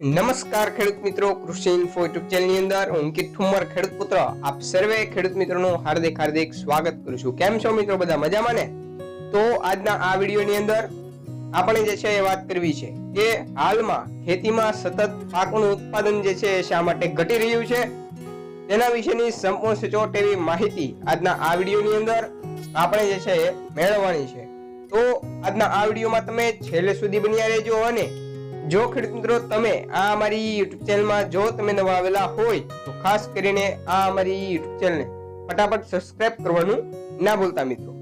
નમસ્કાર ખેડૂત મિત્રો, કૃષિ ઇન્ફો યુટ્યુબ ચેનલની અંદર હું અંકિત ઠુમર ખેડૂત પુત્ર. આપ સર્વે ખેડૂત મિત્રોનું હાર્દિક હાર્દિક સ્વાગત કરું છું. કેમ છો મિત્રો બધા મજામાં ને? તો આજના આ વિડીયોની અંદર આપણે જે છે એ વાત કરવી છે કે હાલમાં ખેતીમાં સતત પાકનું ઉત્પાદન જે છે એ શા માટે ઘટી રહ્યું છે? તેના વિશેની સંપૂર્ણ સચોટ એવી માહિતી આજના આ વિડીયોની અંદર આપણે જે છે એ મેળવવાની છે. તો આજના આ વિડીયોમાં તમે છેલ્લે સુધી બન્યા રહેજો અને જો ખેડૂત મિત્રો તમે આ અમારી યુટ્યુબ ચેનલમાં જો તમે નવા આવેલા હોય, તો ખાસ કરીને આ અમારી યુટ્યુબ ચેનલને ફટાફટ સબસ્ક્રાઇબ કરવાનું ના ભૂલતા મિત્રો.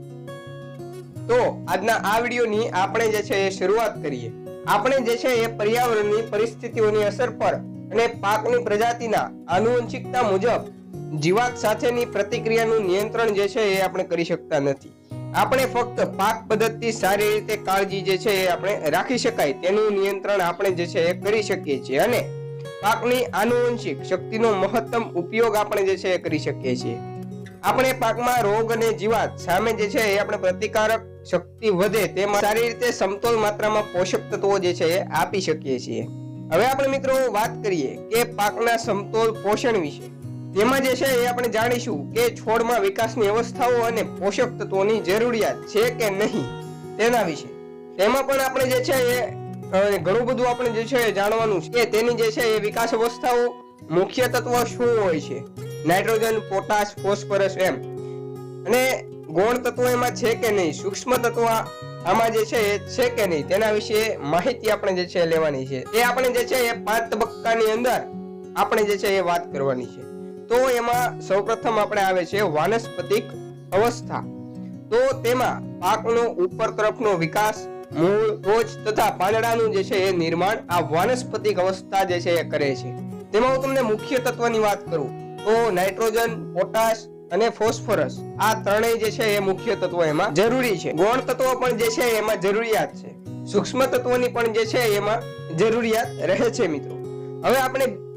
તો આજના આ વિડીયોની આપણે જે છે એ શરૂઆત કરીએ. આપણે જે છે એ પર્યાવરણની પરિસ્થિતિઓની અસર પર અને પાકની પ્રજાતિના આનુવંશિકતા મુજબ જીવાત સાથેની પ્રતિક્રિયાનું નિયંત્રણ જે છે એ આપણે કરી શકતા નથી. આપણે ફક્ત પાક પદ્ધતિ સારી રીતે કાળજી જે છે એ આપણે રાખી શકાય. તેનું નિયંત્રણ આપણે જે છે એ કરી શકીએ છીએ અને પાકની આનુવંશિક શક્તિનો મહત્તમ ઉપયોગ આપણે જે છે એ કરી શકીએ છીએ. આપણે પાકમાં રોગ અને જીવાત સામે જે છે એ આપણે પ્રતિકારક શક્તિ વધે તેમાં સારી રીતે સમતોલ માત્રામાં પોષક તત્વો જે છે એ આપી શકીએ છીએ. હવે આપણે મિત્રો વાત કરીએ કે પાકના સમતોલ પોષણ વિશે. તેમાં જે છે એ આપણે જાણીશું કે છોડમાં વિકાસની અવસ્થાઓ અને પોષક તત્વોની જરૂરિયાત છે કે નહીં તેના વિશે. તેમાં પણ આપણે જે છે એ ઘણું બધું આપણે જે છે એ જાણવાનું છે કે તેની જે છે એ વિકાસ અવસ્થાઓ મુખ્ય તત્વ શું હોય છે? નાઇટ્રોજન, પોટાશ, ફોસ્ફરસ એમ. અને ગૌણ તત્વો એમાં છે કે નહીં? સૂક્ષ્મ તત્વ આમાં જે છે એ છે કે નહીં? તેના વિશે માહિતી આપણે જે છે એ લેવાની છે. તે આપણે જે છે એ પાંચ તબક્કાની અંદર આપણે જે છે એ વાત કરવાની છે. તો એમાં સૌપ્રથમ આપણે આવે છે વાનસ્પતિક અવસ્થા. તો તેમાં પાકનો ઉપર તરફનો વિકાસ, મૂળ, ટોચ તથા પાંદડાનું જે છે એ નિર્માણ આ વાનસ્પતિક અવસ્થા જે છે એ કરે છે. તેમાં હું તમને મુખ્ય તત્વની વાત કરું, તો નાઇટ્રોજન, પોટાશ અને ફોસ્ફરસ આ ત્રણેય જે છે એ મુખ્ય તત્વો એમાં જરૂરી છે. ગૌણ તત્વો પણ જે છે એમાં જરૂરિયાત છે. સૂક્ષ્મ તત્વોની પણ જે છે એમાં જરૂરિયાત રહે છે મિત્રો. હવે આપણે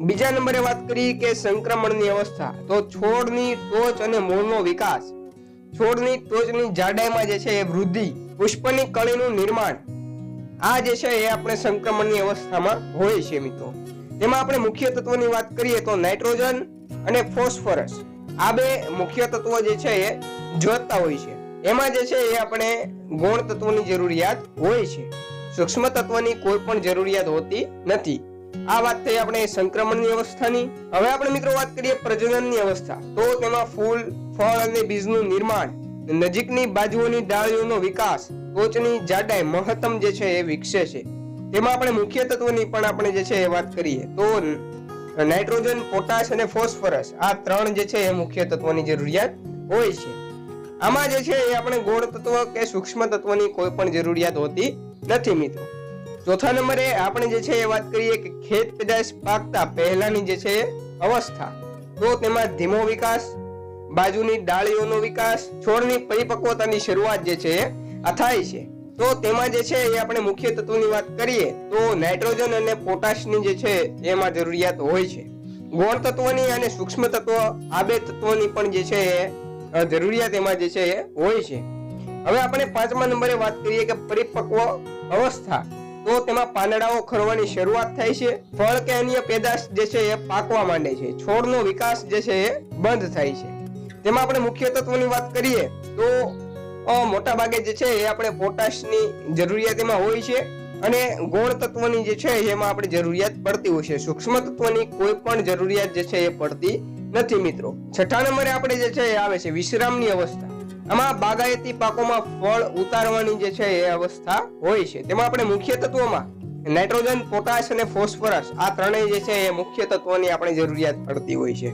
બીજા નંબરે વાત કરીએ કે સંક્રમણની અવસ્થા. તો છોડની ટોચ અને મૂળનો વિકાસ. છોડની ટોચની જાડાઈમાં જે છે એ વૃદ્ધિ, પુષ્પની કળીનું નિર્માણ. આ જે છે એ આપણે સંક્રમણની અવસ્થામાં હોય છે મિત્રો. તેમાં આપણે મુખ્ય તત્વોની વાત કરીએ તો નાઇટ્રોજન અને ફોસ્ફરસ. આ બે મુખ્ય તત્વો જે છે એ જોતા હોય છે. એમાં જે છે એ આપણે ગૌણ તત્વોની જરૂરિયાત હોય છે. સૂક્ષ્મ તત્વની કોઈ પણ જરૂરિયાત હોતી નથી. આ વાત થઈ આપણે સંક્રમણની અવસ્થાની. હવે આપણે મિત્રો વાત કરીએ પ્રજનનની અવસ્થા. તો તેમાં ફૂલ, ફળ અને બીજનું નિર્માણ, નજીકની બાજુઓની ડાળીઓનો વિકાસ, ટોચની જાડાઈ મહત્તમ જે છે એ વિકસે છે. તેમાં આપણે મુખ્ય તત્વોની પણ આપણે જે છે એ વાત કરીએ. તો નાઇટ્રોજન, પોટાશ અને ફોસ્ફરસ આ ત્રણ જે છે એ મુખ્ય તત્વોની જરૂરિયાત હોય છે. આમાં જે છે એ આપણે ગોળ તત્વ કે સૂક્ષ્મ તત્વની કોઈ પણ જરૂરિયાત હોતી નથી મિત્રો. ચોથા નંબરે આપણે જે છે એ વાત કરીએ કે ખેત પેદાશ પાકતા પહેલાની જે છે અવસ્થા. તો તેમાં ધીમો વિકાસ, બાજુની ડાળીઓનો વિકાસ, છોડની પરિપક્વતાની શરૂઆત જે છે આ થાય છે. તો તેમાં જે છે એ આપણે મુખ્ય તત્વોની વાત કરીએ તો નાઇટ્રોજન અને પોટાશની જે છે એમાં જરૂરિયાત હોય છે. ગૌણ તત્વોની અને સૂક્ષ્મ તત્વ આ બે તત્વોની પણ જે છે એ જરૂરિયાત એમાં જે છે એ હોય છે. હવે આપણે પાંચમા નંબરે વાત કરીએ કે પરિપક્વ અવસ્થા. તો તેમાં પાંદડાઓ ખરવાની શરૂઆત થાય છે. ફળ કે અન્ય પેદાશ જે છે એ પાકવા માંડે છે. છોડનો વિકાસ જે છે એ બંધ થાય છે. તેમાં આપણે મુખ્ય તત્વોની વાત કરીએ તો મોટા ભાગે જે છે એ આપણે પોટાશની જરૂરિયાત એમાં હોય છે અને ગોળ તત્વની જે છે એમાં આપણે જરૂરિયાત પડતી હોય છે. સૂક્ષ્મ તત્વની કોઈ પણ જરૂરિયાત જે છે એ પડતી નથી મિત્રો. છઠ્ઠા નંબરે આપણે જે છે એ આવે છે વિશ્રામની અવસ્થા. આમાં બાગાયતી પાકોમાં ફળ ઉતારવાની જે છે એ અવસ્થા હોય છે. તેમાં આપણે મુખ્ય તત્વોમાં નાઇટ્રોજન, પોટાશ અને ફોસ્ફરસ આ ત્રણેય જે છે એ મુખ્ય તત્વોની આપણે જરૂરિયાત પડતી હોય છે.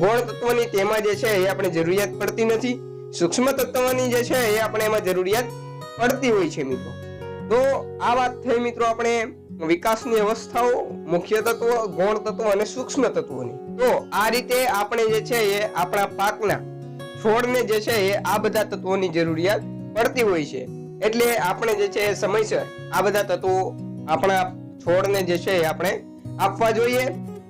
ગૌણ તત્વોની તેમાં જે છે એ આપણે જરૂરિયાત પડતી નથી. સૂક્ષ્મ તત્વોની જે છે એ આપણે એમાં જરૂરિયાત પડતી હોય છે મિત્રો. તો આ વાત થઈ મિત્રો આપણે વિકાસની અવસ્થાઓ, મુખ્ય તત્વો, ગૌણ તત્વો અને સૂક્ષ્મ તત્વોની. તો આ રીતે આપણે જે છે એ આપણા પાકના છોડને જે છે એ આ બધા તત્વોની જરૂરિયાત પડતી હોય છે. એટલે આપણે જે છે એ સમયસર આ બધા તત્વો આપણા છોડને જે છે એ આપણે આપવા જોઈએ.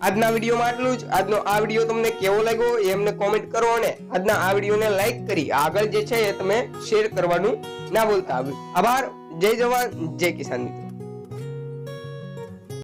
આજના વિડીયોમાં આટલું જ. આજનો આ વીડિયો તમને કેવો લાગ્યો એ અમને કોમેન્ટ કરો અને આજના આ વિડીયોને લાઈક કરી આગળ જે છે એ તમે શેર કરવાનું ના ભૂલતા. આભાર. જય જવાન. જય કિસાન મિત્રો.